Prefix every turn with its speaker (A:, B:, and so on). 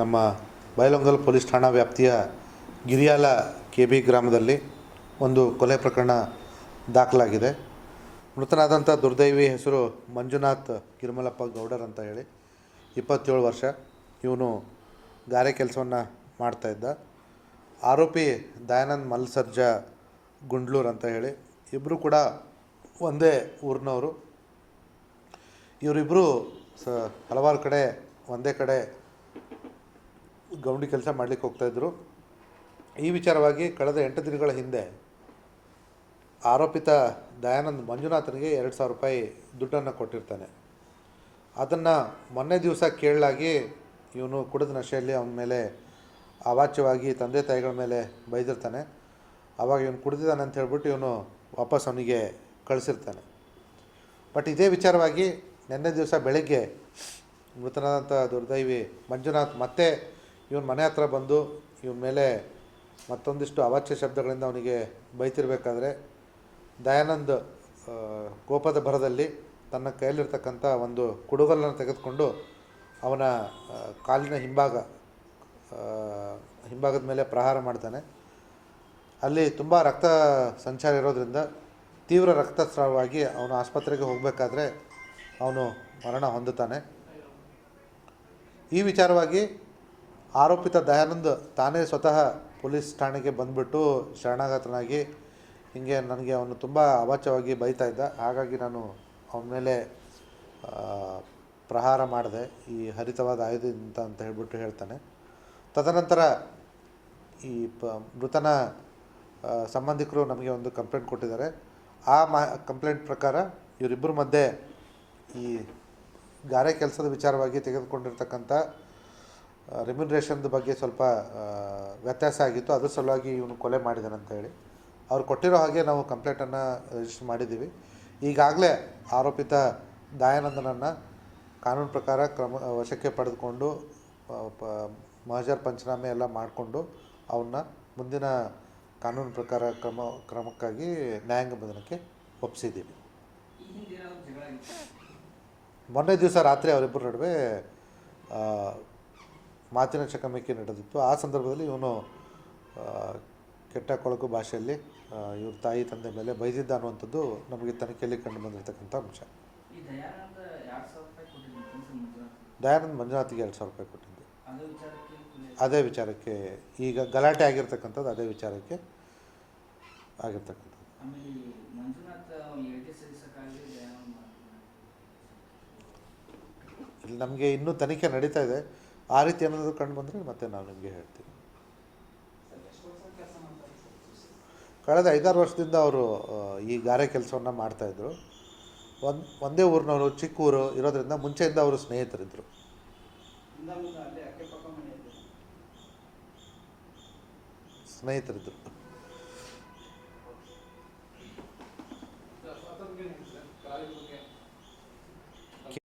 A: ನಮ್ಮ ಬೈಲೊಂಗಲ್ ಪೊಲೀಸ್ ಠಾಣಾ ವ್ಯಾಪ್ತಿಯ ಗಿರಿಯಾಲ ಕೆ ಬಿ ಗ್ರಾಮದಲ್ಲಿ ಒಂದು ಕೊಲೆ ಪ್ರಕರಣ ದಾಖಲಾಗಿದೆ. ಮೃತನಾದಂಥ ದುರ್ದೈವಿ ಹೆಸರು ಮಂಜುನಾಥ್ ಕಿರುಮಲಪ್ಪ ಗೌಡರ್ ಅಂತ ಹೇಳಿ, ಇಪ್ಪತ್ತೇಳು ವರ್ಷ. ಇವನು ಗಾರೆ ಕೆಲಸವನ್ನು ಮಾಡ್ತಾಯಿದ್ದ ಆರೋಪಿ ದಯಾನಂದ್ ಮಲ್ಸರ್ಜಾ ಗುಂಡ್ಲೂರ್ ಅಂತ ಹೇಳಿ ಇಬ್ಬರು ಕೂಡ ಒಂದೇ ಊರಿನವರು. ಇವರಿಬ್ಬರು ಸ ಹಲವಾರು ಕಡೆ ಒಂದೇ ಕಡೆ ಗೌಂಡಿ ಕೆಲಸ ಮಾಡಲಿಕ್ಕೆ ಹೋಗ್ತಾಯಿದ್ರು ಈ ವಿಚಾರವಾಗಿ ಕಳೆದ ಎಂಟು ದಿನಗಳ ಹಿಂದೆ ಆರೋಪಿತ ದಯಾನಂದ್ ಮಂಜುನಾಥನಿಗೆ ಎರಡು ಸಾವಿರ ರೂಪಾಯಿ ದುಡ್ಡನ್ನು ಕೊಟ್ಟಿರ್ತಾನೆ. ಅದನ್ನು ಮೊನ್ನೆ ದಿವಸ ಕೇಳಲಾಗಿ ಇವನು ಕುಡಿದ ನಶೆಯಲ್ಲಿ ಅವನ ಮೇಲೆ ಅವಾಚ್ಯವಾಗಿ ತಂದೆ ತಾಯಿಗಳ ಮೇಲೆ ಬೈದಿರ್ತಾನೆ. ಆವಾಗ ಇವನು ಕುಡಿದಿದ್ದಾನೆ ಅಂತ ಹೇಳ್ಬಿಟ್ಟು ಇವನು ವಾಪಸ್ ಅವನಿಗೆ ಕಳಿಸಿರ್ತಾನೆ. ಬಟ್ ಇದೇ ವಿಚಾರವಾಗಿ ನಿನ್ನೆ ದಿವಸ ಬೆಳಗ್ಗೆ ಮೃತನಾದಂಥ ದುರ್ದೈವಿ ಮಂಜುನಾಥ್ ಮತ್ತೆ ಇವನ ಮನೆ ಹತ್ರ ಬಂದು ಇವನ ಮೇಲೆ ಮತ್ತೊಂದಿಷ್ಟು ಅವಾಚ್ಯ ಶಬ್ದಗಳಿಂದ ಅವನಿಗೆ ಬೈತಿರಬೇಕಾದ್ರೆ ದಯಾನಂದ್ ಕೋಪದ ಭರದಲ್ಲಿ ತನ್ನ ಕೈಯಲ್ಲಿರ್ತಕ್ಕಂಥ ಒಂದು ಕುಡುಗಲನ್ನು ತೆಗೆದುಕೊಂಡು ಅವನ ಕಾಲಿನ ಹಿಂಭಾಗ ಹಿಂಭಾಗದ ಮೇಲೆ ಪ್ರಹಾರ ಮಾಡ್ತಾನೆ. ಅಲ್ಲಿ ತುಂಬ ರಕ್ತ ಸಂಚಾರ ಇರೋದರಿಂದ ತೀವ್ರ ರಕ್ತಸ್ರಾವವಾಗಿ ಅವನು ಆಸ್ಪತ್ರೆಗೆ ಹೋಗಬೇಕಾದ್ರೆ ಅವನು ಮರಣ ಹೊಂದುತ್ತಾನೆ. ಈ ವಿಚಾರವಾಗಿ ಆರೋಪಿತ ದಯಾನಂದ್ ತಾನೇ ಸ್ವತಃ ಪೊಲೀಸ್ ಠಾಣೆಗೆ ಬಂದುಬಿಟ್ಟು ಶರಣಾಗತನಾಗಿ ಹೀಗೆ ನನಗೆ ಅವನು ತುಂಬ ಅವಾಚ್ಯವಾಗಿ ಬೈತಾ ಇದ್ದ. ಹಾಗಾಗಿ ನಾನು ಅವನ ಮೇಲೆ ಪ್ರಹಾರ ಮಾಡಿದೆ. ಈ ಹರಿತವಾದ ಆಯುಧದಿಂದ ಅಂತ ಹೇಳ್ಬಿಟ್ಟು ಹೇಳ್ತಾನೆ. ತದನಂತರ ಈ ಪ, ಮೃತನ ಸಂಬಂಧಿಕರು ನಮಗೆ ಒಂದು ಕಂಪ್ಲೇಂಟ್ ಕೊಟ್ಟಿದ್ದಾರೆ. ಆ ಮಾ, ಕಂಪ್ಲೇಂಟ್ ಪ್ರಕಾರ ಇವರಿಬ್ಬರ ಮಧ್ಯೆ ಈ ಗಾರೆ ಕೆಲಸದ ವಿಚಾರವಾಗಿ ತೆಗೆದುಕೊಂಡಿರ್ತಕ್ಕಂಥ ರೆಮ್ಯುನರೇಷನ್ದ ಬಗ್ಗೆ ಸ್ವಲ್ಪ ವ್ಯತ್ಯಾಸ ಆಗಿತ್ತು. ಅದ್ರ ಸಲುವಾಗಿ ಇವನು ಕೊಲೆ ಮಾಡಿದಾನೆ ಅಂತ ಹೇಳಿ ಅವ್ರು ಕೊಟ್ಟಿರೋ ಹಾಗೆ ನಾವು ಕಂಪ್ಲೇಂಟನ್ನು ರಿಜಿಸ್ಟರ್ ಮಾಡಿದ್ದೀವಿ. ಈಗಾಗಲೇ ಆರೋಪಿತ ದಯಾನಂದನನ್ನು ಕಾನೂನು ಪ್ರಕಾರ ಕ್ರಮ, ವಶಕ್ಕೆ ಪಡೆದುಕೊಂಡು ಮಹಜರ್ ಪಂಚನಾಮೆ ಎಲ್ಲ ಮಾಡಿಕೊಂಡು ಅವನ್ನ ಮುಂದಿನ ಕಾನೂನು ಪ್ರಕಾರ ಕ್ರಮ, ಕ್ರಮಕ್ಕಾಗಿ ನ್ಯಾಯಾಂಗ ಬಂಧನಕ್ಕೆ ಒಪ್ಪಿಸಿದ್ದೀವಿ ಮೊನ್ನೆ ದಿವಸ ರಾತ್ರಿ ಅವರಿಬ್ಬರ ನಡುವೆ ಮಾತಿನ ಚಕಮಕಿ ನಡೆದಿತ್ತು. ಆ ಸಂದರ್ಭದಲ್ಲಿ ಇವನು ಕೆಟ್ಟ ಕೊಳಕು ಭಾಷೆಯಲ್ಲಿ ಇವ್ರ ತಾಯಿ ತಂದೆ ಮೇಲೆ ಬೈದಿದ್ದ ಅನ್ನುವಂಥದ್ದು ನಮಗೆ ತನಿಖೆಯಲ್ಲಿ ಕಂಡು ಬಂದಿರತಕ್ಕಂಥ ಅಂಶ.
B: ದಯಾನಂದ
A: ಮಂಜುನಾಥ್ಗೆ ಎರಡು ಸಾವಿರ ರೂಪಾಯಿ ಕೊಟ್ಟಿದ್ದೆ.
B: ಅದೇ ವಿಚಾರಕ್ಕೆ
A: ಈಗ ಗಲಾಟೆ ಆಗಿರ್ತಕ್ಕಂಥದ್ದು ಅದೇ ವಿಚಾರಕ್ಕೆ ಆಗಿರ್ತಕ್ಕಂಥದ್ದು. ಇಲ್ಲಿ ನಮಗೆ ಇನ್ನೂ ತನಿಖೆ ನಡೀತಾ ಇದೆ. ಆ ರೀತಿ ಏನಾದರೂ ಕಂಡು ಬಂದರೆ ಮತ್ತೆ ನಾನು ನಿಮಗೆ ಹೇಳ್ತೀನಿ. ಕಳೆದ ಐದಾರು ವರ್ಷದಿಂದ ಅವರು ಈ ಗಾರೆ ಕೆಲಸವನ್ನು ಮಾಡ್ತಾಯಿದ್ರು ಒಂದು, ಒಂದೇ ಊರಿನವರು, ಚಿಕ್ಕ ಊರು ಇರೋದರಿಂದ ಮುಂಚೆಯಿಂದ ಅವರು ಸ್ನೇಹಿತರಿದ್ದರು ಸ್ನೇಹಿತರಿದ್ದರು